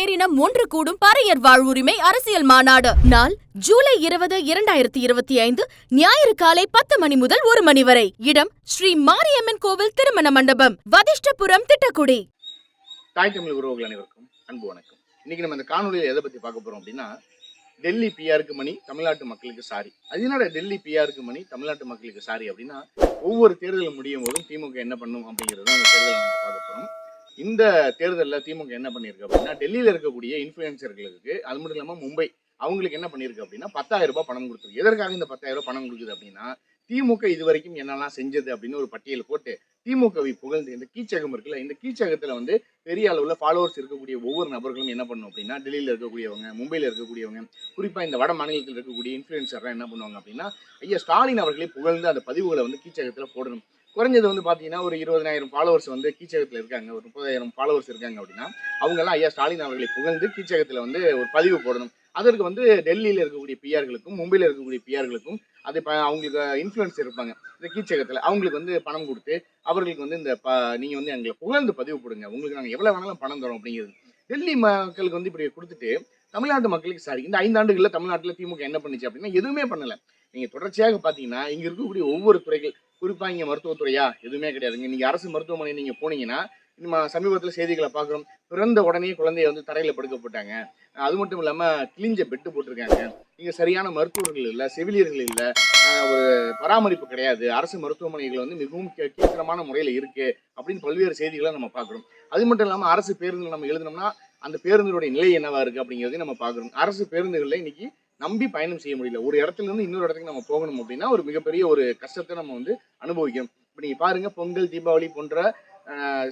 பேரினம் ஒன்று கூடும் பறையர் வாழ்வுரிமை அரசியல் மாநாடு. நாள் ஜூலை இருபது இரண்டாயிரத்தி இருபத்தி ஐந்து ஞாயிறு காலை பத்து மணி முதல் ஒரு மணி வரை. இடம் ஸ்ரீ மாரியம்மன் கோவில் திருமண மண்டபம் வதிஷ்டபுரம் திட்டக்குடி. தாய் தமிழ் உறவுகள் அனைவருக்கும் அன்பு வணக்கம். இன்னைக்கு நம்ம இந்த காணொலியில் எதை பத்தி பார்க்க போறோம் அப்படின்னா டெல்லி பிஆருக்கு மணி தமிழ்நாட்டு மக்களுக்கு சாரி. அதனால டெல்லி பிஆருக்கு மணி தமிழ்நாட்டு மக்களுக்கு சாரி அப்படின்னா ஒவ்வொரு தேர்தலும் முடியும் போதும் திமுக என்ன பண்ணும் அப்படிங்கிறது அந்த தேர்தலை நம்ம பார்க்க போறோம். இந்த தேர்தலில் திமுக என்ன பண்ணியிருக்கு அப்படின்னா டெல்லியில் இருக்கக்கூடிய இன்ஃப்ளூயன்சர்களுக்கு அது மட்டும் இல்லாமல் மும்பை அவங்களுக்கு என்ன பண்ணியிருக்கு அப்படின்னா பத்தாயிரம் ரூபாய் பணம் கொடுத்துருக்கு. எதற்காக இந்த பத்தாயிரம் ரூபாய் பணம் கொடுக்குது அப்படின்னா திமுக இது வரைக்கும் என்னெல்லாம் செஞ்சது அப்படின்னு ஒரு பட்டியல் போட்டு திமுகவை புகழ்ந்து இந்த கீச்சகம் இருக்குல்ல இந்த கீச்சகத்தில் வந்து பெரிய அளவில் ஃபாலோவர்ஸ் இருக்கக்கூடிய ஒவ்வொரு நபர்களும் என்ன பண்ணும் அப்படின்னா டெல்லியில் இருக்கக்கூடியவங்க மும்பையில் இருக்கக்கூடியவங்க குறிப்பாக இந்த வட மாநிலத்தில் இருக்கக்கூடிய இன்ஃப்ளூயன்சர்லாம் என்ன பண்ணுவாங்க அப்படின்னா ஐயா ஸ்டாலின் அவர்களே புகழ்ந்து அந்த பதிவுகளை வந்து கீச்சகத்தில் போடணும். குறைஞ்சது வந்து பார்த்தீங்கன்னா ஒரு இருபதாயிரம் ஃபாலோவர்ஸ் வந்து கீச்சகத்தில் இருக்காங்க. ஒரு முப்பதாயிரம் ஃபாலோவர்ஸ் இருக்காங்க அப்படின்னா அவங்கெல்லாம் ஐயா ஸ்டாலின் அவர்களை புகழ்ந்து கீச்சகத்தில் வந்து ஒரு பதிவு போடணும். அதற்கு வந்து டெல்லியில் இருக்கக்கூடிய பிஆர்களுக்கும் மும்பையில் இருக்கக்கூடிய பிஆர்களுக்கும் அது இப்போ அவங்களுக்கு இன்ஃப்ளூயன்ஸ் இருப்பாங்க. இந்த கீச்சகத்தில் அவங்களுக்கு வந்து பணம் கொடுத்து அவர்களுக்கு வந்து இந்த ப நீங்கள் வந்து எங்களை புகழ்ந்து பதிவு போடுங்க. உங்களுக்கு நாங்கள் எவ்வளோ வேணாலும் பணம் தரோம் அப்படிங்கிறது. டெல்லி மக்களுக்கு வந்து இப்படி கொடுத்துட்டு தமிழ்நாட்டு மக்களுக்கு சாரி இந்த ஐந்து ஆண்டுகளில் தமிழ்நாட்டில் திமுக என்ன பண்ணுச்சு அப்படின்னா எதுவுமே பண்ணலை. நீங்கள் தொடர்ச்சியாக பார்த்தீங்கன்னா இங்கே இருக்கக்கூடிய ஒவ்வொரு துறைகள் குறிப்பாக இங்கே மருத்துவத்துறையா? எதுவுமே கிடையாதுங்க. நீங்கள் அரசு மருத்துவமனை நீங்கள் போனீங்கன்னா நம்ம சமீபத்தில் செய்திகளை பார்க்குறோம். பிறந்த உடனே குழந்தைய வந்து தரையில் படுக்க போட்டாங்க அது மட்டும் இல்லாமல் கிழிஞ்ச பெட்டு போட்டிருக்காங்க. இங்கே சரியான மருத்துவர்கள் இல்லை செவிலியர்கள் இல்லை ஒரு பராமரிப்பு கிடையாது. அரசு மருத்துவமனைகள் வந்து மிகவும் கீ- கீழ்த்தரமான முறையில் இருக்குது அப்படின்னு பல்வேறு செய்திகளை நம்ம பார்க்குறோம். அது மட்டும் இல்லாமல் அரசு பேருந்துகள் நம்ம எழுதினோம்னா அந்த பேருந்துடைய நிலை என்னவா இருக்கு அப்படிங்கிறதையும் நம்ம பார்க்குறோம். அரசு பேருந்துகளில் இன்னைக்கு நம்பி பயணம் செய்ய முடியல. ஒரு இடத்துல இருந்து இன்னொரு இடத்துக்கு நம்ம போகணும் அப்படின்னா ஒரு மிகப்பெரிய ஒரு கஷ்டத்தை நம்ம வந்து அனுபவிக்கணும். இப்போ நீங்கள் பாருங்க பொங்கல் தீபாவளி போன்ற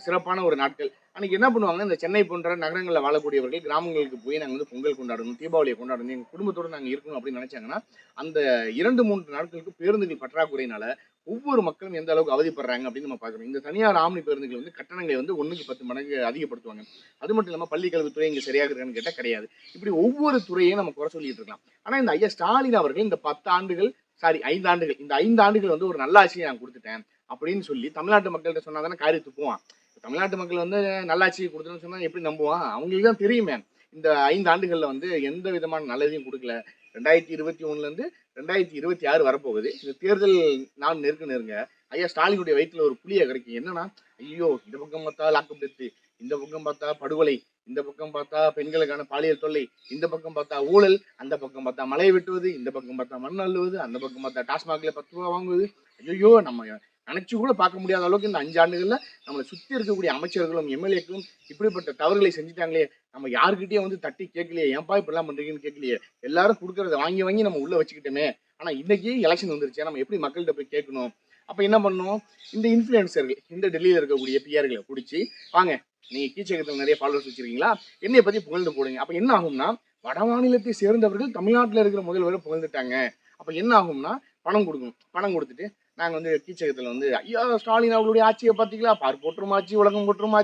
சிறப்பான ஒரு நாட்கள். அன்னைக்கு என்ன பண்ணுவாங்க இந்த சென்னை போன்ற நகரங்களில் வாழக்கூடியவர்கள் கிராமங்களுக்கு போய் நாங்கள் வந்து பொங்கல் கொண்டாடணும் தீபாவளியை கொண்டாடணும். எங்கள் குடும்பத்தோடு நாங்கள் இருக்கணும் அப்படின்னு நினைச்சாங்கன்னா அந்த இரண்டு மூன்று நாட்களுக்கு பேருந்துகள் பற்றாக்குறையினால ஒவ்வொரு மக்களும் எந்த அளவுக்கு அவதிப்படுறாங்க அப்படின்னு நம்ம பார்க்குறோம். இந்த தனியார் ஆம்னி பேருந்துகள் வந்து கட்டணங்களை வந்து ஒன்றுக்கு பத்து மடங்கு அதிகப்படுத்துவாங்க. அது மட்டும் இல்லாமல் பள்ளி கல்வித்துறை இங்கே சரியாக இருக்கான்னு கேட்டால் கிடையாது. இப்படி ஒவ்வொரு துறையையும் நம்ம குறை சொல்லிட்டு இருக்கலாம். ஆனால் இந்த ஐயா ஸ்டாலின் அவர்கள் இந்த பத்து ஆண்டுகள் சாரி ஐந்து ஆண்டுகள் இந்த ஐந்து ஆண்டுகள் வந்து ஒரு நல்ல ஆட்சியை நான் கொடுத்துட்டேன் அப்படின்னு சொல்லி தமிழ்நாட்டு மக்கள்கிட்ட சொன்னால் தானே காரியத்து போவான் தமிழ்நாட்டு மக்கள் வந்து நல்லாட்சியை கொடுத்துன்னு சொன்னால் எப்படி நம்புவான்? அவங்களுக்கு தான் தெரியுமே. இந்த ஐந்து ஆண்டுகளில் வந்து எந்த விதமான நல்லதையும் கொடுக்கல. ரெண்டாயிரத்தி இருபத்தி ஒன்றுலேருந்து ரெண்டாயிரத்தி இருபத்தி ஆறு வரப்போகுது. இந்த தேர்தல் நான் நெருக்க நெருங்க ஐயா ஸ்டாலினுடைய வயிற்றுல ஒரு புளியை கிடைக்கும் என்னன்னா ஐயோ இந்த பக்கம் பார்த்தா லாக்கம் டெத்து இந்த பக்கம் பார்த்தா படுகொலை இந்த பக்கம் பார்த்தா பெண்களுக்கான பாலியல் தொல்லை இந்த பக்கம் பார்த்தா ஊழல் அந்த பக்கம் பார்த்தா மலையை வெட்டுவது இந்த பக்கம் பார்த்தா மண் அள்ளுவது அந்த பக்கம் பார்த்தா டாஸ்மாகில் பத்து ரூபா வாங்குவது. ஐயோ நம்ம நினச்சி கூட பார்க்க முடியாத அளவுக்கு இந்த அஞ்சு நம்மளை சுற்றி இருக்கக்கூடிய அமைச்சர்களும் எம்எல்ஏக்களும் இப்படிப்பட்ட தவறுகளை செஞ்சுட்டாங்களே. நம்ம யாருக்கிட்டயும் வந்து தட்டி கேட்கலையே. ஏன்பா இப்படிலாம் பண்ணுறீங்கன்னு கேட்கலையே. எல்லாரும் கொடுக்கறத வாங்கி வாங்கி நம்ம உள்ளே வச்சுக்கிட்டோமே. ஆனால் இன்றைக்கி எலெக்ஷன் வந்துருச்சு. நம்ம எப்படி மக்கள்கிட்ட போய் கேட்கணும்? அப்போ என்ன பண்ணணும்? இந்த இன்ஃப்ளூயன்சர்கள் இந்த டெல்லியில் இருக்கக்கூடிய பிஆர்களை பிடிச்சி வாங்க நீங்கள் கீச்சகத்தில் நிறைய ஃபாலோவர்ஸ் வச்சுருக்கீங்களா? என்னைய பற்றி புகழ்ந்து போடுங்க. அப்போ என்ன ஆகும்னா வட மாநிலத்தை சேர்ந்தவர்கள் தமிழ்நாட்டில் இருக்கிற முதல்வரை புகழ்ந்துட்டாங்க. அப்போ என்ன ஆகும்னா பணம் கொடுக்கணும். பணம் கொடுத்துட்டு நாங்கள் வந்து கீச்சகத்தில் வந்து ஐயா ஸ்டாலின் அவர்களுடைய ஆட்சியை பார்த்தீங்களா? பார் போற்றும் உலகம் போற்றும்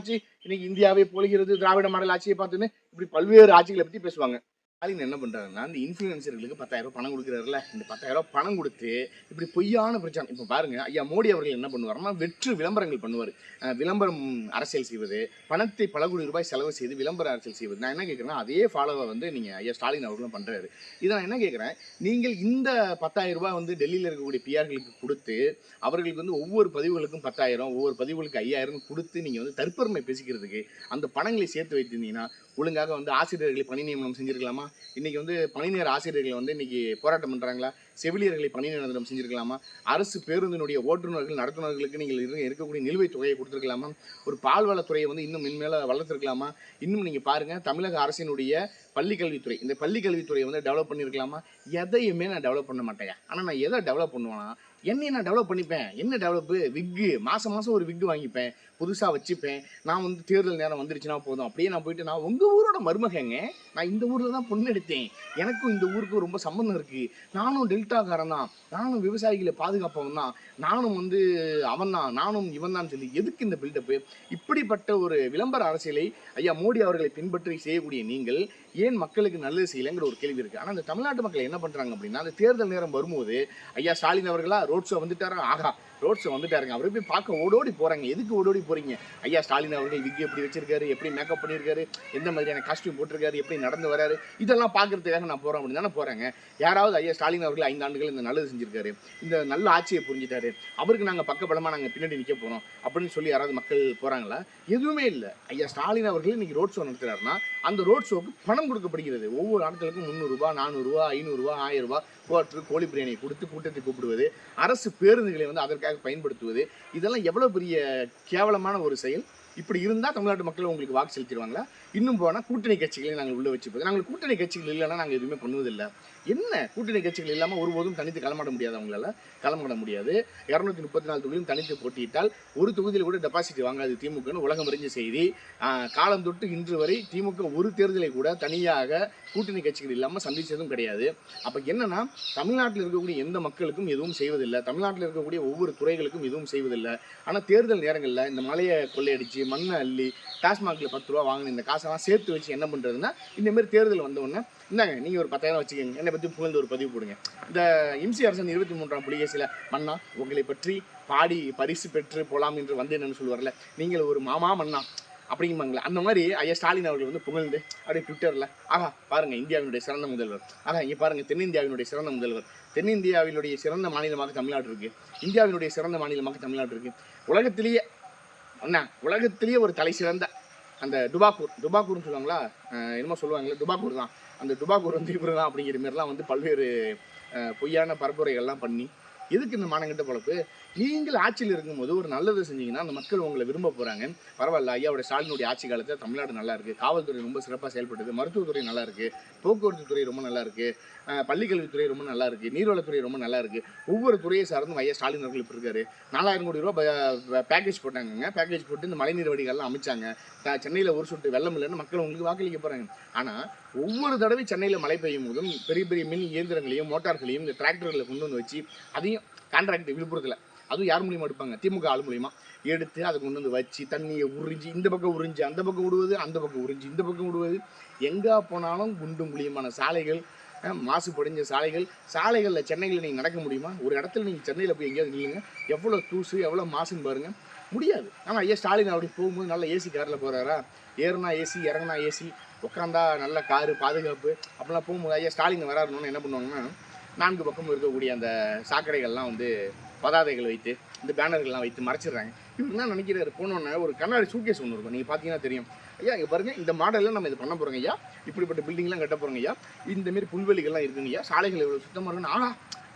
இன்னைக்கு இந்தியாவே பொழிகிறது திராவிட மாடல் ஆட்சியை பார்த்துன்னு இப்படி பல்வேறு ஆட்சிகளை பற்றி பேசுவாங்க. ஸ்டாலின் என்ன பண்ணுறாருன்னா இந்த இன்ஃப்ளூயன்சர்களுக்கு பத்தாயிரம் ரூபாய் பணம் கொடுக்குறாருல இந்த பத்தாயிரம் ரூபாய் பணம் கொடுத்து இப்படி பொய்யான பிரச்சாரம். இப்போ பாருங்க ஐயா மோடி அவர்கள் என்ன பண்ணுவாருன்னா வெற்று விளம்பரங்கள் பண்ணுவார். விளம்பரம் அரசியல் செய்வது பணத்தை பல கோடி ரூபாய் செலவு செய்து விளம்பர அரசியல் செய்வது. நான் என்ன கேட்குறேன்னா அதே ஃபாலோவை வந்து நீங்கள் ஐயா ஸ்டாலின் அவர்களும் பண்ணுறாரு இதை நான் என்ன கேட்குறேன் நீங்கள் இந்த பத்தாயிரம் ரூபாய் வந்து டெல்லியில் இருக்கக்கூடிய பிஆர்களுக்கு கொடுத்து அவர்களுக்கு வந்து ஒவ்வொரு பதிவுகளுக்கும் பத்தாயிரம் ஒவ்வொரு பதிவுகளுக்கு ஐயாயிரம் கொடுத்து நீங்கள் வந்து தற்பெருமை பேசிக்கிறதுக்கு அந்த பணங்களை சேர்த்து வைத்திருந்தீங்கன்னா ஒழுங்காக வந்து ஆசிரியர்களை பணி நியமனம் செஞ்சிருக்கலாமா? இன்றைக்கி வந்து பணிநேர ஆசிரியர்களை ஆசிரியர்கள் வந்து இன்றைக்கி போராட்டம் பண்ணுறாங்களா செவிலியர்களை பணி நியமனம் செஞ்சிருக்கலாமா? அரசு பேருந்தினுடைய ஓட்டுநர்கள் நடத்துனர்களுக்கு நீங்கள் இருக்கக்கூடிய நிலுவைத் தொகையை கொடுத்துருக்கலாமா? ஒரு பால்வளத்துறையை வந்து இன்னும் மென்மேல வளர்த்துருக்கலாமா? இன்னும் நீங்கள் பாருங்கள் தமிழக அரசினுடைய பள்ளி கல்வித்துறை இந்த பள்ளி கல்வித்துறையை வந்து டெவலப் பண்ணியிருக்கலாமா எதையுமே நான் டெவலப் பண்ண மாட்டேன். ஆனால் நான் எதை டெவலப் பண்ணுவேன்னா என்னை நான் டெவலப் பண்ணிப்பேன். என்ன டெவலப்பு விக்கு மாதம் மாதம் ஒரு விக்கு வாங்கிப்பேன். புதுசாக வச்சுப்பேன். நான் வந்து தேர்தல் நேரம் வந்துருச்சுன்னா போதும். அப்படியே நான் போயிட்டு நான் உங்கள் ஊரோட மருமகங்க. நான் இந்த ஊரில் தான் பொண்ணு எடுத்தேன். எனக்கும் இந்த ஊருக்கும் ரொம்ப சம்பந்தம் இருக்குது நானும் டெல்டாக்காரன் தான். நானும் விவசாயிகளை பாதுகாப்பவன் தான். நானும் வந்து அவன் தான். நானும் இவன் தான் சொல்லி எதுக்கு இந்த பில்டப்பு இப்படிப்பட்ட ஒரு விளம்பர அரசியலை ஐயா மோடி அவர்களை பின்பற்றி செய்யக்கூடிய நீங்கள் ஏன் மக்களுக்கு நல்லது செய்யலைங்கிற ஒரு கேள்வி இருக்குது ஆனால் இந்த தமிழ்நாட்டு மக்கள் என்ன பண்ணுறாங்க அப்படின்னா அந்த தேர்தல் நேரம் வரும்போது ஐயா ஸ்டாலின் அவர்களா ரோட் ஷோ வந்துட்டாரா? ஆகா. ரோட் ஷோ வந்துட்டாருங்க. அவரை போய் பார்க்க ஓடோடி போகிறாங்க எதுக்கு ஓடோடி போகிறீங்க ஐயா ஸ்டாலின் அவர்கள் விக்கி எப்படி வச்சிருக்காரு? எப்படி மேக்கப் பண்ணியிருக்காரு எந்த மாதிரியான காஸ்டியூம் போட்டிருக்காரு? எப்படி நடந்து வராரு? இதெல்லாம் பார்க்கறதுக்காக நான் போகிறேன் அப்படின்னு தானே போகிறாங்க யாராவது ஐயா ஸ்டாலின் அவர்கள் ஐந்து ஆண்டுகள் இந்த நல்லது செஞ்சிருக்காரு. இந்த நல்ல ஆட்சியை புரிஞ்சிட்டாரு. அவருக்கு நாங்கள் பக்கபலமாக நாங்கள் பின்னாடி நிற்க போகிறோம் அப்படின்னு சொல்லி யாராவது மக்கள் போகிறாங்களா எதுவுமே இல்லை. ஐயா ஸ்டாலின் அவர்கள் இன்னைக்கு ரோட் ஷோ நடத்துகிறாருன்னா அந்த ரோட் ஷோக்கு பணம் கொடுக்கப்படுகிறது. ஒவ்வொரு ஆட்களுக்கும் முந்நூறுரூபா நானூறுரூவா ஐநூறுரூவா ஆயிரம் ரூபா கோழி பிரியாணியை கொடுத்து கூட்டத்தை கூப்பிடுவது. அரசு பேருந்துகளை வந்து அதற்காக பயன்படுத்துவது இதெல்லாம் எவ்வளோ பெரிய கேவலமான ஒரு செயல்? இப்படி இருந்தால் தமிழ்நாட்டு மக்கள் உங்களுக்கு வாக்கு செலுத்திடுவாங்களா? இன்னும் போனால் கூட்டணி கட்சிகளை நாங்கள் உள்ளே வச்சுப்போம். நாங்கள் கூட்டணி கட்சிகள் இல்லைன்னா நாங்கள் எதுவுமே பண்ணுவதில்லை. என்ன? கூட்டணி கட்சிகள் இல்லாமல் ஒருபோதும் தனித்து களமாட முடியாது அவங்களால. களமாட முடியாது. இரநூத்தி முப்பத்தி நாலு தொகுதியும் தனித்து போட்டியிட்டால் ஒரு தொகுதியில் கூட டெபாசிட் வாங்காது திமுகன்னு உலகம் அறிஞ்ச செய்தி. காலம் தொட்டு இன்று வரை திமுக ஒரு தேர்தலை கூட தனியாக கூட்டணி கட்சிகள் இல்லாமல் சந்தித்ததும் கிடையாது. அப்போ என்னன்னா தமிழ்நாட்டில் இருக்கக்கூடிய எந்த மக்களுக்கும் எதுவும் செய்வதில்லை. தமிழ்நாட்டில் இருக்கக்கூடிய ஒவ்வொரு துறைகளுக்கும் எதுவும் செய்வதில்லை. ஆனால் தேர்தல் நேரங்களில் இந்த மலையை கொள்ளையடிச்சு மண்ணை அள்ளி டாஸ்மாகில் பத்து ரூபா வாங்கின இந்த காசெல்லாம் சேர்த்து வச்சு என்ன பண்ணுறதுன்னா இந்தமாரி தேர்தல் வந்த உடனே இந்தாங்க நீங்கள் ஒரு பத்தாயிரம் வச்சுக்கோங்க. என்னை பற்றி புகழ்ந்து ஒரு பதிவு போடுங்க. இந்த இம்சி அரசன் இருபத்தி மூன்றாம் புலிகேசியில் மன்னா உங்களை பற்றி பாடி பரிசு பெற்று போலாம் என்று வந்தேன்னு சொல்லுவார்ல. நீங்கள் ஒரு மாமா மன்னா அப்படிங்குவாங்களே அந்த மாதிரி ஐயா ஸ்டாலின் அவர்கள் வந்து புகழ்ந்து அப்படியே ட்விட்டரில் ஆஹா பாருங்கள் இந்தியாவினுடைய சிறந்த முதல்வர். ஆஹா இங்கே பாருங்கள் தென்னிந்தியாவினுடைய சிறந்த முதல்வர். தென்னிந்தியாவினுடைய சிறந்த மாநிலமாக தமிழ்நாடு இருக்குது இந்தியாவினுடைய சிறந்த மாநிலமாக தமிழ்நாடு இருக்குது உலகத்திலேயே அண்ணா உலகத்திலேயே ஒரு தலை சிறந்த அந்த டுபாக்கூர் டுபாக்கூர்னு சொல்லுவாங்களா? என்னமோ சொல்லுவாங்களே டுபாக்கூர் தான். அந்த டுபாக்கூர் வந்து இவர் தான் அப்படிங்கிற மாதிரிலாம் வந்து பல்வேறு பொய்யான பரப்புரைகள்லாம் பண்ணி எதுக்கு இந்த மானங்கிட்ட பழப்பு? நீங்கள் ஆட்சியில் இருக்கும்போது ஒரு நல்லது செஞ்சீங்கன்னா அந்த மக்கள் உங்களை விரும்ப போகிறாங்க பரவாயில்ல ஐயாவோட ஸ்டாலினுடைய ஆட்சி காலத்தில் தமிழ்நாடு நல்லா இருக்குது காவல்துறை ரொம்ப சிறப்பாக செயல்பட்டது. மருத்துவத்துறை நல்லா இருக்குது போக்குவரத்து துறை ரொம்ப நல்லா இருக்குது பள்ளிக்கல்வித்துறை ரொம்ப நல்லா இருக்குது நீர்வளத்துறை ரொம்ப நல்லா இருக்குது ஒவ்வொரு துறையை சார்ந்தும் ஐயா ஸ்டாலின் அவர்கள் இப்போ இருக்காரு. நாலாயிரம் கோடி ரூபா பேக்கேஜ் போட்டாங்கங்க. பேக்கேஜ் போட்டு இந்த மழைநீர் வடிகால்லாம் அமைச்சாங்க. சென்னையில் ஒரு சொட்டு வெள்ளம் இல்லைன்னு மக்கள் உங்களுக்கு வாக்களிக்க போகிறாங்க ஆனால் ஒவ்வொரு தடவை சென்னையில் மழை பெய்யும் போதும் பெரிய பெரிய மின் இயந்திரங்களையும் மோட்டார்களையும் இந்த டிராக்டர்களை கொண்டு வந்து வச்சு அதையும் கான்ட்ராக்ட் விழுப்புரத்தில் அதுவும் யார் மூலியமாக எடுப்பாங்க? திமுக ஆள் மூலியமா. எடுத்து அதை கொண்டு வந்து வச்சு தண்ணியை உறிஞ்சி இந்த பக்கம் உறிஞ்சி அந்த பக்கம் விடுவது அந்த பக்கம் உறிஞ்சி இந்த பக்கம் விடுவது. எங்கே போனாலும் குண்டும் குழியுமான சாலைகள் அஹ், மாசுபடிஞ்ச சாலைகள். சாலைகளில் சென்னையில் நீங்கள் நடக்க முடியுமா? ஒரு இடத்துல நீங்கள் சென்னையில் போய் எங்கேயாவது நில்லுங்க. எவ்வளோ தூசு எவ்வளோ மாசுன்னு பாருங்கள் முடியாது. ஆனால் ஐயா ஸ்டாலின் அப்படி போகும்போது நல்ல ஏசி காரில் போகிறாரா ஏறுனா ஏசி இறங்குனா ஏசி உட்காந்தா நல்ல காரு பாதுகாப்பு. அப்படிலாம் போகும்போது ஐயா ஸ்டாலின் வராருன்னு என்ன பண்ணுவாங்கன்னா நான்கு பக்கம் இருக்கக்கூடிய அந்த சாக்கடைகள்லாம் வந்து பதாதைகள் வைத்து இந்த பேனர்கள்லாம் வைத்து மறைச்சிடுறாங்க. இவர் என்ன நினைக்கிறாரு? போனோன்னே ஒரு கண்ணாடி சூட்கேஸ் ஒன்று இருக்கும். நீங்கள் பார்த்தீங்கன்னா தெரியும். ஐயா இங்கே பாருங்கள் இந்த மாடலில் நம்ம இது பண்ண போகிறோங்க ஐயா. இப்படிப்பட்ட பில்டிங்லாம் கட்ட போகிறோங்க ஐயா. இந்தமாரி புல்வெளிகள்லாம் இருக்குங்க ஐயா. சாலைகள் இவ்வளோ சுத்தமாக இருக்குன்னு ஆனா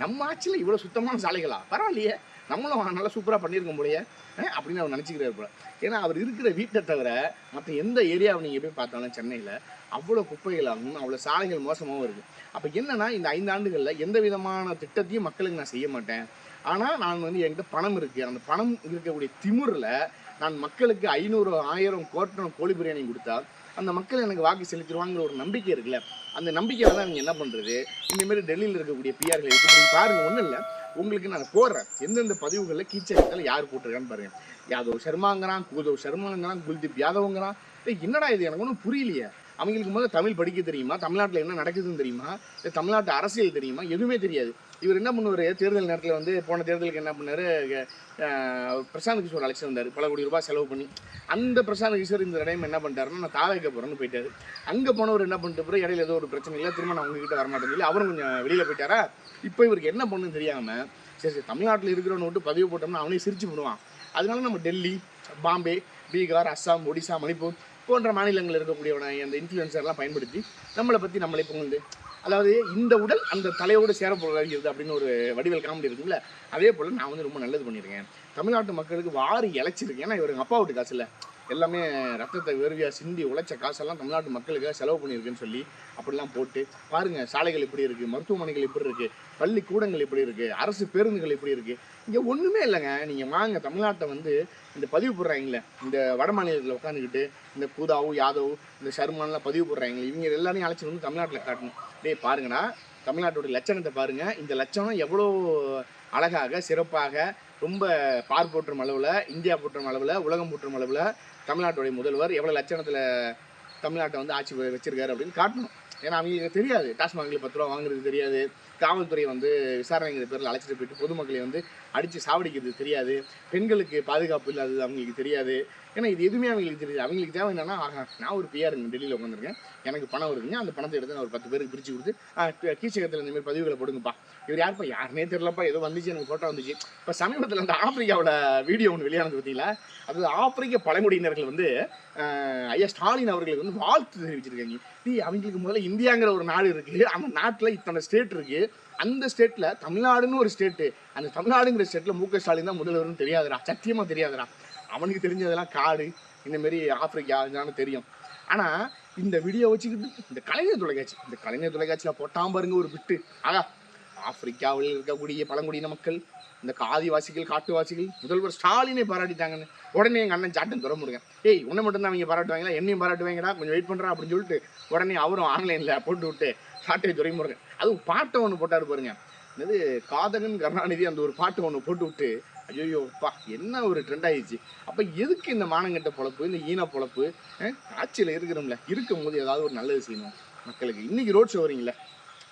நம்ம ஆட்சியில் இவ்வளோ சுத்தமான சாலைகளா? பரவாயில்லையே. நம்மளும் நல்லா சூப்பராக பண்ணியிருக்க முடியே அப்படின்னு அவர் நினச்சிக்கிறார் போல. ஏன்னா அவர் இருக்கிற வீட்டை தவிர மற்ற எந்த ஏரியாவை நீங்கள் போய் பார்த்தாலும் சென்னையில் அவ்வளோ குப்பைகளாகவும் அவ்வளோ சாலைகள் மோசமாகவும் இருக்குது அப்போ என்னென்னா இந்த ஐந்து ஆண்டுகளில் எந்த விதமான திட்டத்தையும் மக்களுக்கு நான் செய்ய மாட்டேன். ஆனால் நான் வந்து என்கிட்ட பணம் இருக்குது அந்த பணம் இருக்கக்கூடிய திமுறில் நான் மக்களுக்கு ஐநூறு ஆயிரம் கோட்டணும் கோழி பிரியாணி கொடுத்தா அந்த மக்கள் எனக்கு வாக்கு செலுத்திடுவாங்கிற ஒரு நம்பிக்கை இருக்குல்ல. அந்த நம்பிக்கையில தான் நீங்கள் என்ன பண்ணுறது இந்தமாரி டெல்லியில் இருக்கக்கூடிய பிஆர்களை இருக்குது நீங்கள் பாருங்கள் ஒன்றும் இல்லை. உங்களுக்கு நான் போடுறேன். எந்தெந்த பதிவுகளில் கீச்சகத்தில் யார் போட்டிருக்கான்னு பாருங்க. யாதவ் சர்மாங்கிறான் கூதவ் சர்மாங்கிறான் குல்தீப் யாதவ்ங்கிறான். என்னடா இது? எனக்கு ஒன்றும் புரியலையே. அவங்களுக்கு முதல்ல தமிழ் படிக்க தெரியுமா? தமிழ்நாட்டில் என்ன நடக்குதுன்னு தெரியுமா? இல்லை தமிழ்நாட்டு அரசியல் தெரியுமா? எதுவுமே தெரியாது. இவர் என்ன பண்ணுவார்? தேர்தல் நேரத்தில் வந்து போன தேர்தலுக்கு என்ன பண்ணார்? பிரசாந்த் கிஷோர் அழைச்சி வந்தார். பல கோடி ரூபாய் செலவு பண்ணி. அந்த பிரசாந்த் கிஷோர் இந்த டைம் என்ன பண்ணிட்டாருன்னா நான் தாவைக்க போகிறேன்னு போயிட்டார். அங்கே போனவர் என்ன பண்ணிட்டு பிறகு இடையில ஏதோ ஒரு பிரச்சனை இல்லை. திரும்ப நான் உங்ககிட்ட வரமாட்டேன்னு சொல்லி அவரும் கொஞ்சம் வெளியில் போயிட்டாரா? இப்போ இவருக்கு என்ன பண்ணுன்னு தெரியாமல் சரி சரி தமிழ்நாட்டில் இருக்கிறவனை விட்டு பதிவு போட்டோம்னா அவனே சிரிச்சு விடுவான் அதனால நம்ம டெல்லி பாம்பே பீகார் அஸ்ஸாம் ஒடிசா மணிப்பூர் போன்ற மாநிலங்களில் இருக்கக்கூடியவனை அந்த இன்ஃப்ளூயன்சர்லாம் பயன்படுத்தி நம்மளை பற்றி நம்மளை புகழ்ந்து அதாவது இந்த உடல் அந்த தலையோடு சேர போகிறது அப்படின்னு ஒரு வடிவேல் காமெடி இருக்குல்ல அதே போல் நான் வந்து ரொம்ப நல்லது பண்ணியிருக்கேன். தமிழ்நாட்டு மக்களுக்கு வாரி இழைச்சிருக்கேன். ஏன்னா இவர் அப்பா வீட்டு காசு இல்லை எல்லாமே ரத்தத்தை வேர்வியாக சிந்தி உழைச்ச காசெல்லாம் தமிழ்நாட்டு மக்களுக்காக செலவு பண்ணியிருக்குன்னு சொல்லி அப்படிலாம் போட்டு பாருங்கள் சாலைகள் எப்படி இருக்குது மருத்துவமனைகள் எப்படி இருக்குது பள்ளிக்கூடங்கள் எப்படி இருக்குது அரசு பேருந்துகள் எப்படி இருக்குது இங்கே ஒன்றுமே இல்லைங்க. நீங்கள் வாங்க தமிழ்நாட்டை வந்து இந்த பதிவு போடுறாங்களே இந்த வட மாநிலத்தில் உட்காந்துக்கிட்டு இந்த கூதாவு யாதவ் இந்த சர்மான்லாம் பதிவு போடுறாங்களே இவங்க எல்லாரையும் அழைச்சி வந்து தமிழ்நாட்டில் காட்டணும். டே பாருங்கடா தமிழ்நாட்டோட லட்சணத்தை பாருங்கள் இந்த லட்சணம் எவ்வளோ அழகாக சிறப்பாக ரொம்ப பார் போற்றும் அளவில் இந்தியா போற்றும் அளவில் உலகம் போற்றும் அளவில் தமிழ்நாட்டுடைய முதல்வர் எவ்வளோ லட்சணத்தில் தமிழ்நாட்டை வந்து ஆட்சி வச்சிருக்காரு அப்படின்னு காட்டணும். ஏன்னா அவங்களுக்கு தெரியாது. டாஸ்மாகில் பத்து ரூபா வாங்குறது தெரியாது. காவல்துறை வந்து விசாரணைங்கிற பேரில் அழைச்சிட்டு போயிட்டு பொதுமக்களை வந்து அடித்து சாவடிக்கிறது தெரியாது. பெண்களுக்கு பாதுகாப்பு இல்லாதது அவங்களுக்கு தெரியாது. ஏன்னா இது எதுவுமே அவங்களுக்கு தெரியாது. அவங்களுக்கு தேவை என்னன்னா நான் ஒரு பிஆர் டெல்லியில் உட்காந்துருக்கேன் எனக்கு பணம் வருதுங்க. அந்த பணத்தை எடுத்து நான் ஒரு பத்து பேருக்கு பிரித்து கொடுத்து கீச்சகத்தில் இந்த மாதிரி பதிவுகளை போடுங்கப்பா. இவர் யாருப்பா? யாருனே தெரியலப்பா. ஏதோ வந்துச்சு எனக்கு ஃபோட்டோ வந்துச்சு. இப்போ சமீபத்தில் அந்த ஆப்பிரிக்காவோட வீடியோ ஒன்று வெளியானது பார்த்தீங்களா? அது ஆப்பிரிக்க பழங்குடியினர்கள் வந்து ஐயா ஸ்டாலின் அவர்களுக்கு வந்து வாழ்த்து தெரிவிச்சிருக்காங்க. பற்றி அவங்களுக்கு முதல்ல இந்தியாங்கிற ஒரு நாடு இருக்குது அந்த நாட்டில் இத்தனை ஸ்டேட் இருக்குது அந்த ஸ்டேட்டில் தமிழ்நாடுன்னு ஒரு ஸ்டேட்டு அந்த தமிழ்நாடுங்கிற ஸ்டேட்டில் மு க ஸ்டாலின் தான் முதல்வர்னு தெரியாதுடா. சத்தியமாக தெரியாதுடா. அவனுக்கு தெரிஞ்சதெல்லாம் காடு இந்த மாதிரி ஆப்பிரிக்கா தெரியும். ஆனால் இந்த வீடியோ வச்சுக்கிட்டு இந்த கலைஞர் தொலைக்காட்சி இந்த கலைஞர் தொலைக்காட்சியில் போட்டாம் பாருங்க ஒரு விட்டு ஆகா ஆப்பிரிக்காவில் இருக்கக்கூடிய பழங்குடியின மக்கள் இந்த ஆதிவாசிகள் காட்டுவாசிகள் முதல்வர் ஸ்டாலினை பாராட்டிட்டாங்கன்னு உடனே எங்கள் அண்ணன் சாட்டன் துற ஏய் உன்னை மட்டும்தான் அவங்க பாராட்டுவாங்களா? என்னையும் பாராட்டுவாங்கடா கொஞ்சம் வெயிட் பண்ணுறா அப்படின்னு சொல்லிட்டு உடனே அவரும் ஆன்லைனில் போட்டு விட்டு சாட்டை துரைமுருகன் அதுவும் பாட்டை ஒன்று போட்டார் பாருங்க. என்னது? காதகன் கருணாநிதி அந்த ஒரு பாட்டு ஒன்று போட்டு விட்டு ஐயோ அப்பா என்ன ஒரு ட்ரெண்ட் ஆயிடுச்சு. அப்போ எதுக்கு இந்த மானங்கட்ட பொழப்பு? இந்த ஈன பொழப்பு? ஆட்சியில் இருக்கிறோம்ல. இருக்கும்போது ஏதாவது ஒரு நல்லது செய்யணும் மக்களுக்கு. இன்றைக்கி ரோட் ஷோ வரீங்களே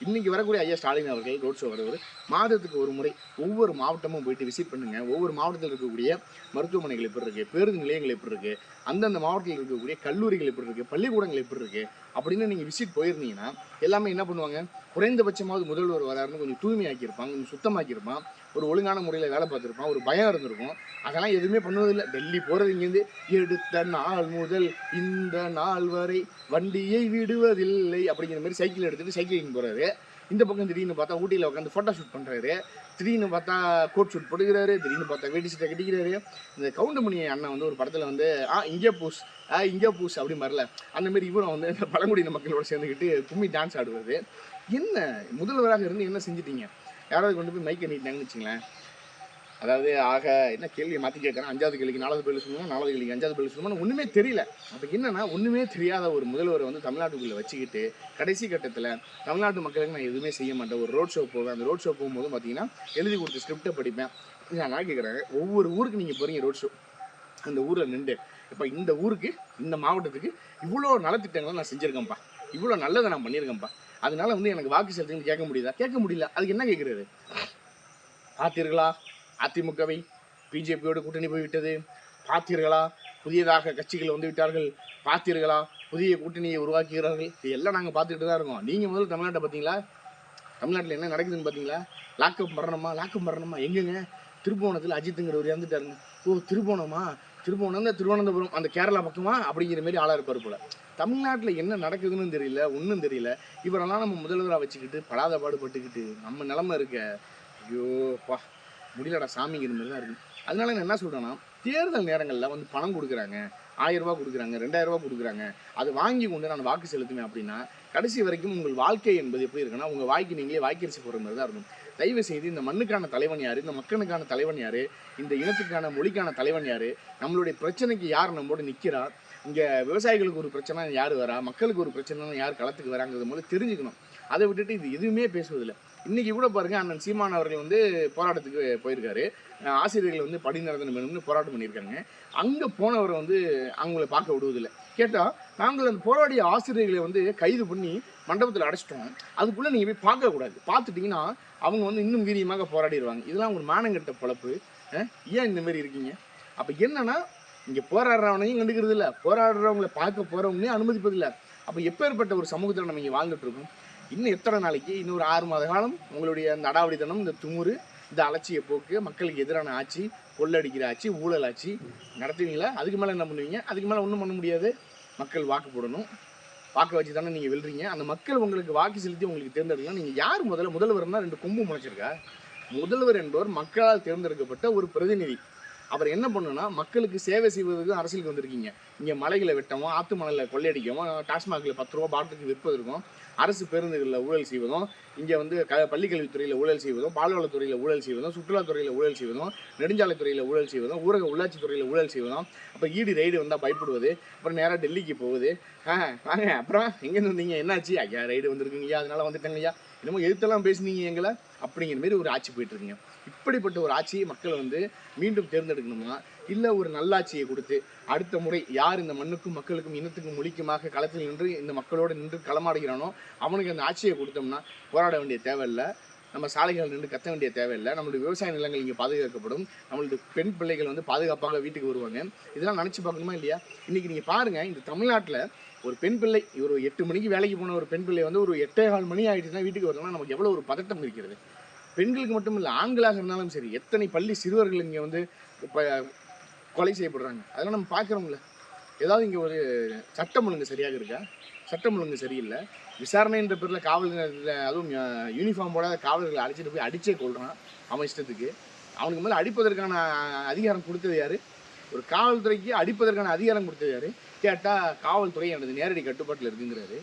இன்றைக்கி வரக்கூடிய ஐயா ஸ்டாலின் அவர்கள் ரோட் ஷோ வரவர். மாதத்துக்கு ஒரு முறை ஒவ்வொரு மாவட்டமும் போயிட்டு விசிட் பண்ணுங்க. ஒவ்வொரு மாவட்டத்தில் இருக்கக்கூடிய மருத்துவமனைகள் எப்படி இருக்குது பேருந்து நிலையங்கள் எப்படி இருக்குது அந்தந்த மாவட்டத்தில் இருக்கக்கூடிய கல்லூரிகள் எப்படி இருக்குது பள்ளிக்கூடங்கள் எப்படி இருக்குது அப்படின்னு நீங்கள் விசிட் போயிருந்தீங்கன்னா எல்லாமே என்ன பண்ணுவாங்க? குறைந்தபட்சமாவது முதல்வர் வராருன்னு கொஞ்சம் தூய்மையாக்கியிருப்பாங்க கொஞ்சம் சுத்தமாக்கியிருப்பான் ஒரு ஒழுங்கான முறையில் வேலை பார்த்துருப்பான் ஒரு பயம் இருந்திருக்கும். அதெல்லாம் எதுவுமே பண்ணுவதில்லை. டெல்லி போகிறது இங்கேருந்து எடுத்த நாள் முதல் இந்த நாள் வரை வண்டியை விடுவதில்லை அப்படிங்கிற மாதிரி சைக்கிள் எடுத்துகிட்டு சைக்கிளிங் போகிறாரு இந்த பக்கம் திடீர்னு பார்த்தா ஊட்டியில் உட்காந்து ஃபோட்டோ ஷூட் பண்ணுறாரு திடீர்னு பார்த்தா கோட் ஷூட் போட்டுக்கிறாரு திடீர்னு பார்த்தா வேட்டி சீட்டை கட்டிக்கிறாரு. இந்த கவுண்டமணி அண்ணன் வந்து ஒரு படத்தில் வந்து ஆ இங்கே பூஸ் ஆ இங்கே பூஸ் அப்படி வரல. அந்த மாதிரி இவரும் வந்து இந்த பழங்குடியின மக்களோட சேர்ந்துக்கிட்டு கும்மி டான்ஸ் ஆடுவார். என்ன முதல்வராக இருந்து என்ன செஞ்சிட்டீங்க? யாராவது கொண்டு போய் மைக்கை நீட்டினாங்கன்னு வச்சுங்களேன். அதாவது ஆக என்ன கேள்வியை மாற்றி கேட்குறேன் அஞ்சாவது கேள்விக்கு நாலாவது பதில் சொல்லணும் நாலாவது கேள்விக்கு அஞ்சாவது பதில் சொல்லணும் ஒன்றுமே தெரியல. அப்போ என்னென்னா ஒன்றுமே தெரியாத ஒரு முதல்வரை வந்து தமிழ்நாட்டுக்குள்ளே வச்சுக்கிட்டு கடைசி கட்டத்தில் தமிழ்நாட்டு மக்களுக்கு நான் எதுவுமே செய்ய மாட்டேன். ஒரு ரோட் ஷோ போவேன். அந்த ரோட் ஷோ போகும்போது பார்த்தீங்கன்னா எழுதி கொடுத்த ஸ்கிரிப்டை படிப்பேன். நான் நான் கேட்குறேன். ஒவ்வொரு ஊருக்கு நீங்கள் போகிறீங்க ரோட் ஷோ அந்த ஊரில் நின்று இப்போ இந்த ஊருக்கு இந்த மாவட்டத்துக்கு இவ்வளோ நலத்திட்டங்களை நான் செஞ்சுருக்கேன்ப்பா. இவ்வளோ நல்லதை நான் பண்ணியிருக்கேன்ப்பா அதனால வந்து எனக்கு வாக்கு செலுத்துன்னு கேட்க முடியுதா? கேட்க முடியல. அதுக்கு என்ன கேட்குறது? பார்த்தீர்களா அதிமுகவை பிஜேபியோடு கூட்டணி போய்விட்டது. பார்த்தீர்களா புதியதாக கட்சிகள் வந்து விட்டார்கள் பார்த்தீர்களா புதிய கூட்டணியை உருவாக்குகிறார்கள். இதெல்லாம் நாங்கள் பார்த்துட்டு தான் இருக்கோம். நீங்கள் முதல்ல தமிழ்நாட்டை பார்த்தீங்களா? தமிழ்நாட்டில் என்ன நடக்குதுன்னு பார்த்தீங்களா? லாக்அப் மரணமா? லாக்அப் மரணமா? எங்கங்க? திருப்போணத்தில் அஜித்துங்கிறவர் இறந்துட்டாருங்க. ஓ திருபோணமா திருப்புவனம் தான் திருவனந்தபுரம். அந்த கேரளா பக்கமா? அப்படிங்கிற மாதிரி ஆளாக இருப்பார் போல. தமிழ்நாட்டில் என்ன நடக்குதுன்னு தெரியல. ஒன்றும் தெரியல. இவரெல்லாம் நம்ம முதல்வராக வச்சுக்கிட்டு படாத பாடுபட்டுக்கிட்டு நம்ம நிலமை இருக்க. ஐயோ பா முடியலடா சாமிங்கிற மாதிரி தான் இருக்கு. அதனால நான் என்ன சொல்கிறேன்னா தேர்தல் நேரங்களில் வந்து பணம் கொடுக்குறாங்க ஆயிரரூபா கொடுக்குறாங்க ரெண்டாயிரரூபா கொடுக்குறாங்க. அது வாங்கி கொண்டு நான் வாக்கு செலுத்துவேன் அப்படின்னா கடைசி வரைக்கும் உங்கள் வாழ்க்கை என்பது எப்படி இருக்குன்னா உங்கள் வாய்க்கு நீங்களே வாய்க்கரிசி போடுற மாதிரி தான் இருக்கும். தயவு செய்து இந்த மண்ணுக்கான தலைவன் யார் இந்த மக்களுக்கான தலைவன் யார் இந்த இனத்துக்கான மொழிக்கான தலைவன் யார் நம்மளுடைய பிரச்சனைக்கு யார் நம்மோட நிற்கிறா இங்கே விவசாயிகளுக்கு ஒரு பிரச்சனை யார் வரா மக்களுக்கு ஒரு பிரச்சனை யார் களத்துக்கு வராங்கிறது மூலம் தெரிஞ்சுக்கணும். அதை விட்டுட்டு இது எதுவுமே பேசுவதில்லை. இன்றைக்கி கூட பாருங்கள் அண்ணன் சீமான் அவர்கள் வந்து போராட்டத்துக்கு போயிருக்காரு. ஆசிரியர்கள் வந்து படி வேணும்னு போராட்டம் பண்ணியிருக்காங்க. அங்கே போனவரை வந்து அவங்கள பார்க்க விடுவதில்லை. கேட்டால் நாங்கள் அந்த போராடிய ஆசிரியர்களை வந்து கைது பண்ணி மண்டபத்தில் அடைச்சிட்டோம். அதுக்குள்ளே நீங்கள் போய் பார்க்கக்கூடாது பார்த்துட்டிங்கன்னா அவங்க வந்து இன்னும் வீரியமாக போராடிடுவாங்க. இதெல்லாம் ஒரு மானங்கட்ட பொழப்பு. ஏன் இந்த மாதிரி இருக்கீங்க? அப்போ என்னென்னா இங்கே போராடுறவனையும் கண்டுக்கிறது இல்லை போராடுறவங்களை பார்க்க போகிறவங்களையும் அனுமதிப்பதில்லை. அப்போ எப்பேற்பட்ட ஒரு சமூகத்தில் நம்ம இங்கே வாழ்ந்துட்டு இருக்கோம்? இன்னும் எத்தனை நாளைக்கு? இன்னொரு ஆறு மாத காலம் உங்களுடைய அந்த அடாவடித்தனம் இந்த துமுறு இந்த அலட்சிய போக்கு மக்களுக்கு எதிரான ஆட்சி கொள்ளடிக்கிற ஆட்சி ஊழல் ஆட்சி நடத்துவீங்களா? அதுக்கு மேலே என்ன பண்ணுவீங்க? அதுக்கு மேலே ஒன்றும் பண்ண முடியாது. மக்கள் வாக்கு போடணும். வாக்கு வச்சு தானே நீங்கள் வெல்றீங்க. அந்த மக்கள் உங்களுக்கு வாக்கு செலுத்தி உங்களுக்கு தேர்ந்தெடுக்கலாம் நீங்கள் யார் முதல்ல? முதல்வர்னா ரெண்டு கொம்பு முளைச்சிருக்கா? முதல்வர் என்பவர் மக்களால் தேர்ந்தெடுக்கப்பட்ட ஒரு பிரதிநிதி. அவர் என்ன பண்ணுன்னா மக்களுக்கு சேவை செய்வதற்கு அரசியலுக்கு வந்திருக்கீங்க. இங்கே மலைகளை வெட்டவும் ஆத்து மலையில் கொள்ளையடிக்கவும் டாஸ்மாகில் பத்து ரூபா பாட்டிலுக்கு விற்பதற்கும் அரசு பேருந்துகளில் ஊழல் செய்வதும் இங்கே வந்து க பள்ளிக்கல்வித்துறையில் ஊழல் செய்வதும் பால்வளத்துறையில் ஊழல் செய்வதும் சுற்றுலாத்துறையில் ஊழல் செய்வதும் நெடுஞ்சாலைத்துறையில் ஊழல் செய்வதும் ஊரக உள்ளாட்சித்துறையில் ஊழல் செய்வதும் அப்போ ஈடு ரைடு வந்தால் பயப்படுவது அப்புறம் நேராக டெல்லிக்கு போகுது ஆ வாங்க அப்புறம் எங்கேருந்து வந்தீங்க? என்னாச்சு? ஐயா ரைடு வந்திருக்குங்கய்யா அதனால் வந்துட்டாங்க ஐயா. என்னமோ எதிர்த்தெல்லாம் பேசுனீங்க எங்களை. அப்படிங்கிற மாதிரி ஒரு ஆட்சி போயிட்டுருக்கீங்க இப்படிப்பட்ட ஒரு ஆட்சியை மக்கள் வந்து மீண்டும் தேர்ந்தெடுக்கணுமா இல்லை ஒரு நல்லாட்சியை கொடுத்து அடுத்த முறை யார் இந்த மண்ணுக்கும் மக்களுக்கும் இனத்துக்கும் மொழிக்குமாக களத்தில் நின்று இந்த மக்களோடு நின்று களமாடுகிறானோ அவனுக்கு அந்த ஆட்சியை கொடுத்தோம்னா போராட வேண்டிய தேவையில்லை. நம்ம சாலைகள் நின்று கத்த வேண்டிய தேவையில்லை. நம்மளுடைய விவசாய நிலங்கள் இங்கே பாதுகாக்கப்படும். நம்மளுடைய பெண் பிள்ளைகள் வந்து பாதுகாப்பாக வீட்டுக்கு வருவாங்க. இதெல்லாம் நினச்சி பார்க்கணுமா இல்லையா? இன்றைக்கி நீங்கள் பாருங்கள் இந்த தமிழ்நாட்டில் ஒரு பெண் பிள்ளை ஒரு எட்டு மணிக்கு வேலைக்கு போன ஒரு பெண் பிள்ளை வந்து ஒரு எட்டே கால் மணி ஆகிடுச்சுன்னா வீட்டுக்கு வரணும்னா நமக்கு எவ்வளோ ஒரு பதட்டம் இருக்கிறது? பெண்களுக்கு மட்டும் இல்லை ஆண்களாக இருந்தாலும் சரி எத்தனை பள்ளி சிறுவர்கள் இங்கே வந்து இப்போ கொலை செய்யப்படுறாங்க. அதெல்லாம் நம்ம பார்க்குறோம்ல. ஏதாவது இங்கே ஒரு சட்டம் ஒழுங்கு சரியாக இருக்கா? சட்டம் ஒழுங்கு சரியில்லை. விசாரணைன்ற பேரில் காவல் அதுவும் யூனிஃபார்ம் போடாத காவலர்களை அடிச்சிட்டு போய் அடிச்சே கொள்றான் அவன் இஷ்டத்துக்கு. அவனுக்கு மேலே அடிப்பதற்கான அதிகாரம் கொடுத்தது யார்? ஒரு காவல்துறைக்கு அடிப்பதற்கான அதிகாரம் கொடுத்தது யார்? கேட்டால் காவல்துறை எனது நேரடி கட்டுப்பாட்டில் இருக்குங்கிறாரு.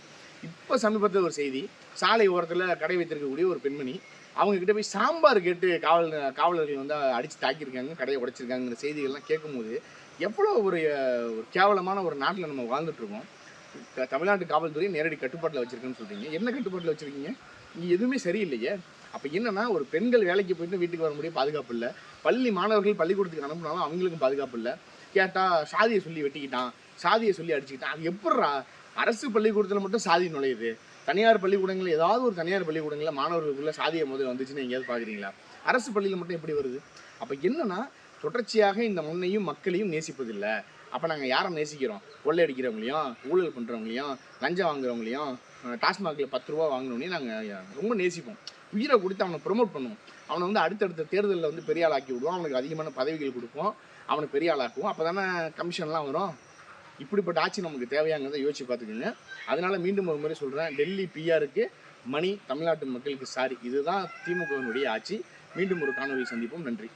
இப்போ சமீபத்தில் ஒரு செய்தி சாலை ஓரத்தில் கடை வைத்திருக்கக்கூடிய ஒரு பெண்மணி அவங்க கிட்ட போய் சாம்பார் கேட்டு காவல் காவலர்கள் வந்து அடித்து தாக்கியிருக்காங்க கடையை உடைச்சிருக்காங்கிற செய்திகள்லாம் கேட்கும்போது எவ்வளோ ஒரு ஒரு கேவலமான ஒரு நாட்டில் நம்ம வாழ்ந்துட்டுருக்கோம். தமிழ்நாட்டு காவல்துறை நேரடி கட்டுப்பாட்டில் வச்சிருக்குன்னு சொல்கிறீங்க என்ன கட்டுப்பாட்டில் வச்சுருக்கீங்க? இங்கே எதுவுமே சரியில்லையே. அப்போ என்னென்னா ஒரு பெண்கள் வேலைக்கு போயிட்டு வீட்டுக்கு வர முடியும் பாதுகாப்பு இல்லை. பள்ளி மாணவர்கள் பள்ளிக்கூடத்துக்கு அனுப்புனாலும் அவங்களுக்கும் பாதுகாப்பு இல்லை. கேட்டால் சாதியை சொல்லி வெட்டிக்கிட்டான் சாதியை சொல்லி அடிச்சுக்கிட்டான். அது எப்பட்றா? அரசு பள்ளிக்கூடத்தில் மட்டும் சாதி நுழையுது. தனியார் பள்ளிக்கூடங்கள் ஏதாவது ஒரு தனியார் பள்ளிக்கூடங்களில் மாணவர்களுக்குள்ள சாதிய முதல் வந்துச்சுன்னு எங்கேயாவது பார்க்குறீங்களா அரசு பள்ளியில் மட்டும் எப்படி வருது? அப்போ என்னன்னா தொடர்ச்சியாக இந்த மண்ணையும் மக்களையும் நேசிப்பதில்லை. அப்போ நாங்கள் யாரை நேசிக்கிறோம்? கொள்ளையடிக்கிறவங்களையும் ஊழல் பண்ணுறவங்களையும் லஞ்சம் வாங்குறவங்களையும் டாஸ்மாகில் பத்து ரூபா வாங்கினோடனே நாங்கள் ரொம்ப நேசிப்போம். உயிரை கொடுத்து அவனை ப்ரொமோட் பண்ணுவோம். அவனை வந்து அடுத்தடுத்த தேர்தலில் வந்து பெரிய ஆளாக்கி விடுவோம். அவனுக்கு அதிகமான பதவிகள் கொடுப்போம். அவனை பெரிய ஆளாக்குவோம். அப்போ தானே கமிஷன்லாம் வரும். இப்படிப்பட்ட ஆட்சி நமக்கு தேவையாங்கிறத யோசிச்சு பார்த்துக்கோங்க. அதனால மீண்டும் ஒரு முறை சொல்கிறேன் டெல்லி பிஆருக்கு மணி தமிழ்நாட்டு மக்களுக்கு சாரி. இதுதான் திமுகவினுடைய ஆட்சி. மீண்டும் ஒரு காணொலியை சந்திப்போம். நன்றி.